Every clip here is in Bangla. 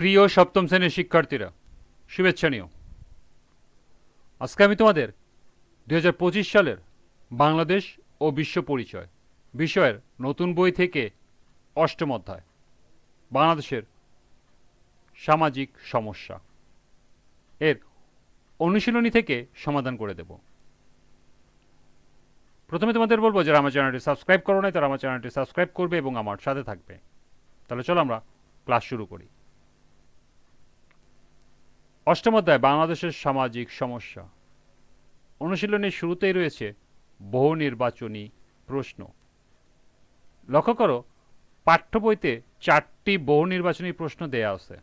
প্রিয় সপ্তম শ্রেণির শিক্ষার্থীরা, শুভেচ্ছা নিও। আজকে আমি তোমাদের দু হাজার পঁচিশ সালের বাংলাদেশ ও বিশ্ব পরিচয় বিষয়ের নতুন বই থেকে অষ্টম অধ্যায়, বাংলাদেশের সামাজিক সমস্যা এর অনুশীলনী থেকে সমাধান করে দেব। প্রথমে তোমাদের বলব যারা আমার চ্যানেলটি সাবস্ক্রাইব করো নাই, তারা আমার চ্যানেলটি সাবস্ক্রাইব করবে এবং আমার সাথে থাকবে। তাহলে চলো আমরা ক্লাস শুরু করি। অষ্টম অধ্যায়, বাংলাদেশের সামাজিক সমস্যা। অনুশীলনের শুরুতেই রয়েছে বহু নির্বাচনী প্রশ্ন। লক্ষ্য করো, পাঠ্য বইতে চারটি বহু নির্বাচনী প্রশ্ন দেয়া আছে।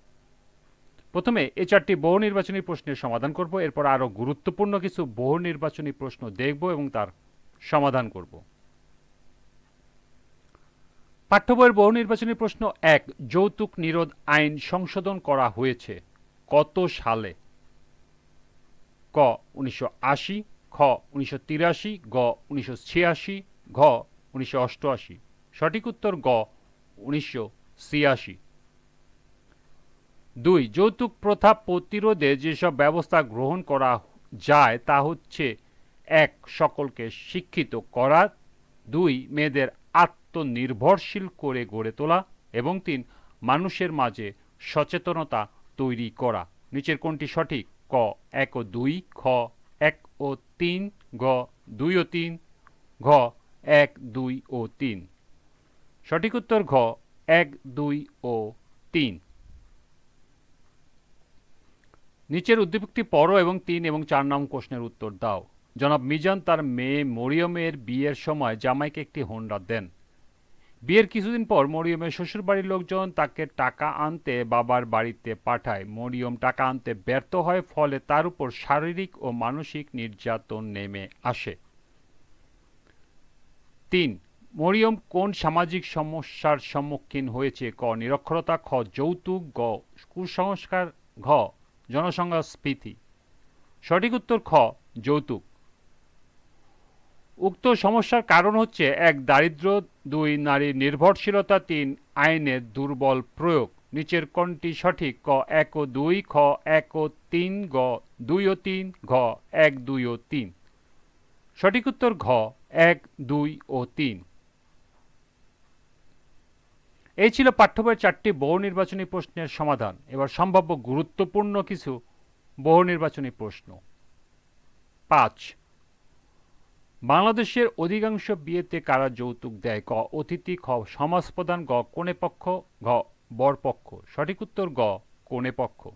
প্রথমে এই চারটি বহু নির্বাচনী প্রশ্নের সমাধান করব, এরপর আরও গুরুত্বপূর্ণ কিছু বহু নির্বাচনী প্রশ্ন দেখব এবং তার সমাধান করব। পাঠ্য বইয়ের বহু নির্বাচনী প্রশ্ন এক, যৌতুক নিরোধ আইন সংশোধন করা হয়েছে। কত সালে? ক উনিশশো আশি, খ উনিশশো তিরাশি, গ উনিশশো ছিয়াশি, ঘ উনিশশো অষ্টআশি। সঠিক উত্তর গ উনিশশো দুই, যৌতুক প্রথা প্রতিরোধে যেসব ব্যবস্থা গ্রহণ করা যায় তা হচ্ছে, এক, সকলকে শিক্ষিত করা, দুই, মেয়েদের আত্মনির্ভরশীল করে গড়ে তোলা, এবং তিন, মানুষের মাঝে সচেতনতা তৈরি করা। নিচের কোনটি সঠিক? ক, এক ও দুই, খ, এক ও তিন, গ, দুই ও তিন, ঘ, এক, দুই ও তিন। সঠিক উত্তর ঘ, এক, দুই ও তিন। নিচের উদ্দীপকটি পড়ো এবং তিন এবং চার নং প্রশ্নের উত্তর দাও। জনাব মিজান তার মেয়ে মরিয়মের বিয়ের সময় জামাইকে একটি হোন্ডা দেন। বিয়ের কিছুদিন পর মরিয়মের শ্বশুরবাড়ির লোকজন তাকে টাকা আনতে বাবার বাড়িতে পাঠায়। মরিয়ম টাকা আনতে ব্যর্থ হয়, ফলে তার উপর শারীরিক ও মানসিক নির্যাতন নেমে আসে। তিন, মরিয়ম কোন সামাজিক সমস্যার সম্মুখীন হয়েছে? ক, নিরক্ষরতা, খ, যৌতুক, গ, কুসংস্কার, ঘ জনসংখ্যা স্ফীতি। সঠিক উত্তর, খ, যৌতুক। উক্ত সমস্যার কারণ হচ্ছে এক দারিদ্র, দুই নারীর নির্ভরশীলতা, তিন আইনের দুর্বল প্রয়োগ। নিচের কোনটি সঠিক? ক, এক ও দুই, খ, এক ও তিন, গ, দুই ও তিন, ঘ, এক, দুই ও তিন। সঠিক উত্তর ঘ, এক, দুই ও তিন। এই ছিল পাঠ্যবইয়ের চারটি বহু নির্বাচনী প্রশ্নের সমাধান। এবার সম্ভাব্য গুরুত্বপূর্ণ কিছু বহু নির্বাচনী প্রশ্ন। পাঁচ বাংলাদেশের অধিকাংশ বিয়েতে কারা যৌতুক দেয়? ক, অতিথি, খ সমাজ প্রধান গ কোনে পক্ষ, ঘ বরপক্ষ সঠিক উত্তর, গ কোনে পক্ষ।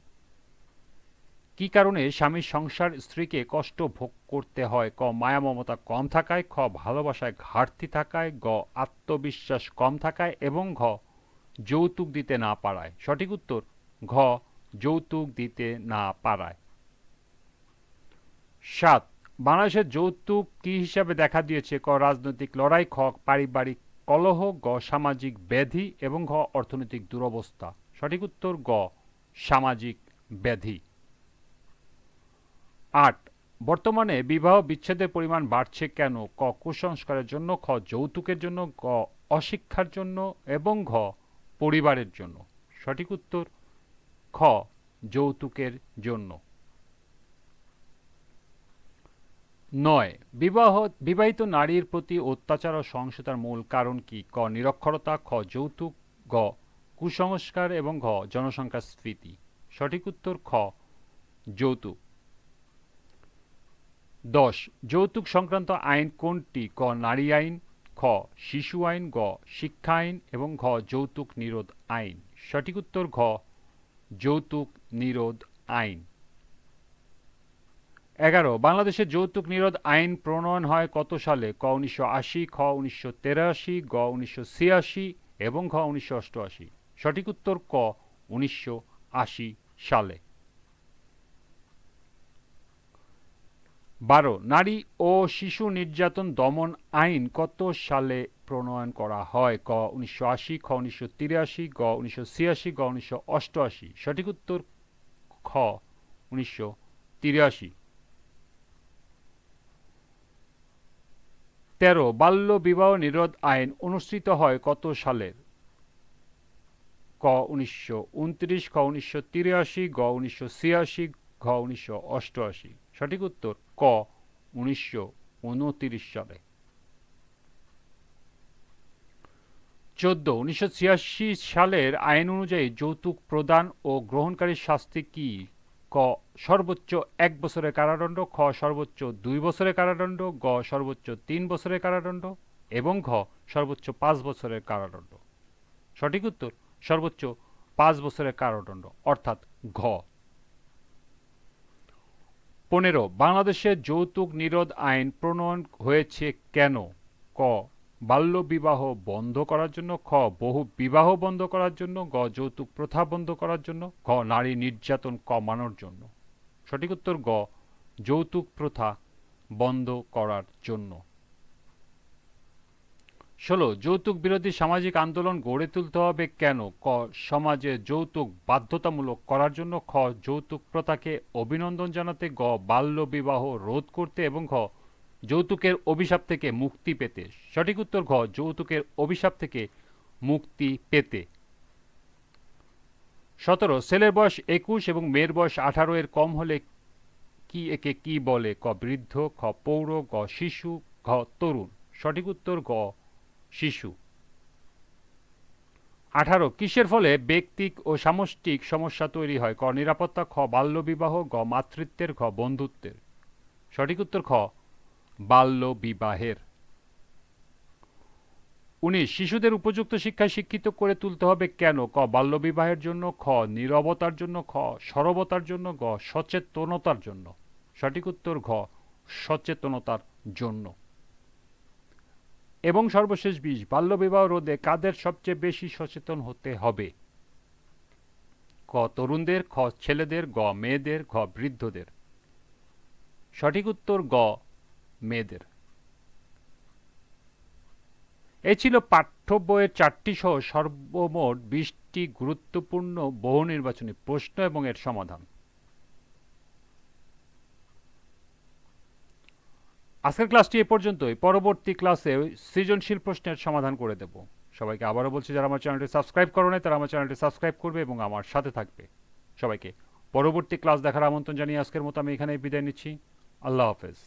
কি কারণে স্বামীর সংসার স্ত্রীকে কষ্ট ভোগ করতে হয়? ক, মায়া মমতা কম থাকায়। খ, ভালোবাসায় ঘাটতি থাকায়। গ, আত্মবিশ্বাস কম থাকায় এবং ঘ, যৌতুক দিতে না পারায়। সঠিক উত্তর, ঘ, যৌতুক দিতে না পারায়। সাত বাংলাদেশের যৌতুক কি হিসাবে দেখা দিয়েছে? ক, রাজনৈতিক লড়াই, খ, পারিবারিক কলহ, গ, সামাজিক ব্যাধি এবং ঘ, অর্থনৈতিক দুরবস্থা। সঠিক উত্তর, গ, সামাজিক ব্যাধি। আট, বর্তমানে বিবাহ বিচ্ছেদের পরিমাণ বাড়ছে কেন? ক, কুসংস্কারের জন্য, খ, যৌতুকের জন্য, গ, অশিক্ষার জন্য এবং ঘ, পরিবারের জন্য। সঠিক উত্তর, খ, যৌতুকের জন্য। নয়, বিবাহ, বিবাহিত নারীর প্রতি অত্যাচার ও সহিংসতার মূল কারণ কি? ক, নিরক্ষরতা, খ, যৌতুক, গ, কুসংস্কার এবং ঘ জনসংখ্যা স্ফীতি। সঠিক উত্তর খ, যৌতুক। দশ, যৌতুক সংক্রান্ত আইন কোনটি? ক, নারী আইন, খ, শিশু আইন, গ, শিক্ষা আইন এবং ঘ, যৌতুক নিরোধ আইন। সঠিক উত্তর ঘ, যৌতুক নিরোধ আইন। এগারো, বাংলাদেশের যৌতুক নিরোধ আইন প্রণয়ন হয় কত সালে? ক উনিশশো আশি, খ উনিশশো তেরাশি, গ উনিশশো ছিয়াশি এবং ঘ উনিশশো অষ্টআশি। সঠিক উত্তর ক উনিশশো আশি সালে। বারো, নারী ও শিশু নির্যাতন দমন আইন কত সালে প্রণয়ন করা হয়? ক উনিশশো আশি, খ উনিশশো তিরাশি, গ উনিশশো ছিয়াশি, গ উনিশশো অষ্টআশি। সঠিক উত্তর খ উনিশশো তিরাশি। তেরো, বাল্য বিবাহ নিরোধ আইন অনুষ্ঠিত হয় কত সালের ক, উনিশশো উনত্রিশ, খ, উনিশশো তিরাশি, গ, উনিশশো ছিয়াশি, ঘ, উনিশশো অষ্টআশি। সঠিক উত্তর, ক, উনিশশো উনত্রিশ সালে। চোদ্দ, উনিশশো সালের আইন অনুযায়ী যৌতুক প্রদান ও গ্রহণকারীর শাস্তি কি? ক সর্বোচ্চ এক বছরের কারাদণ্ড, খ সর্বোচ্চ দুই বছরের কারাদণ্ড, গ সর্বোচ্চ তিন বছরের কারাদণ্ড এবং ঘ সর্বোচ্চ পাঁচ বছরের কারাদণ্ড। সঠিক উত্তর, সর্বোচ্চ পাঁচ বছরের কারাদণ্ড, অর্থাৎ ঘ। পনেরো, বাংলাদেশে যৌতুক নিরোধ আইন প্রণয়ন হয়েছে কেন? ক বাল্য বিবাহ বন্ধ করার জন্য, খ, বহু বিবাহ বন্ধ করার জন্য, গ, যৌতুক প্রথা বন্ধ করার জন্য, ঘ, নারী নির্যাতন কমানোর জন্য। সঠিক উত্তর গ, যৌতুক প্রথা বন্ধ করার জন্য। ষোলো, যৌতুক বিরোধী সামাজিক আন্দোলন গড়ে তুলতে হবে কেন? ক, সমাজে যৌতুক বাধ্যতামূলক করার জন্য, খ, যৌতুক প্রথাকে অভিনন্দন জানাতে, গ, বাল্য বিবাহ রোধ করতে এবং ঘ যৌতুকের অভিশাপ থেকে মুক্তি পেতে। সঠিক উত্তর ঘ, যৌতুকের অভিশাপ থেকে মুক্তি পেতে। সতেরো, ছেলের বয়স একুশ এবং মেয়ের বয়স আঠারো এর কম হলে কি একে কি বলে? ক, বৃদ্ধ, খ, পৌর, গ, শিশু, ঘ, তরুণ। সঠিক উত্তর গ শিশু। আঠারো, কিসের ফলে ব্যক্তিক ও সামষ্টিক সমস্যা তৈরি হয়? ক, নিরাপত্তা, খ, বাল্যবিবাহ, গ, মাতৃত্বের ঘ বন্ধুত্বের। সঠিক উত্তর খ বাল্য বিবাহের। উনিশ শিশুদের উপযুক্ত শিক্ষায় শিক্ষিত করে তুলতে হবে কেন? ক বাল্যবিবাহের জন্য, খ, নীরবতার জন্য, খ, সরবতার জন্য, গ, সচেতনতার জন্য। সঠিক উত্তর, ঘ, সচেতনতার জন্য। এবং সর্বশেষ বিষ বাল্যবিবাহ রোধে কাদের সবচেয়ে বেশি সচেতন হতে হবে? ক, তরুণদের, খ, ছেলেদের, গ, মেয়েদের ঘ বৃদ্ধদের। সঠিক উত্তর, গ মেয়েদের। এ ছিল পাঠ্য বইয়ের চারটি সহ সর্বমোট বিশটি গুরুত্বপূর্ণ বহু নির্বাচনী প্রশ্ন এবং এর সমাধান। আজকের ক্লাসটি এ পর্যন্তই। পরবর্তী ক্লাসে সৃজনশীল প্রশ্নের সমাধান করে দেব। সবাইকে আবারও বলছি, যারা আমার চ্যানেলটি সাবস্ক্রাইব করো নাই, তারা আমার চ্যানেলটি সাবস্ক্রাইব করবে এবং আমার সাথে থাকবে। সবাইকে পরবর্তী ক্লাস দেখার আমন্ত্রণ জানিয়ে আজকের মতো আমি এখানে বিদায় নিচ্ছি। আল্লাহ হাফেজ।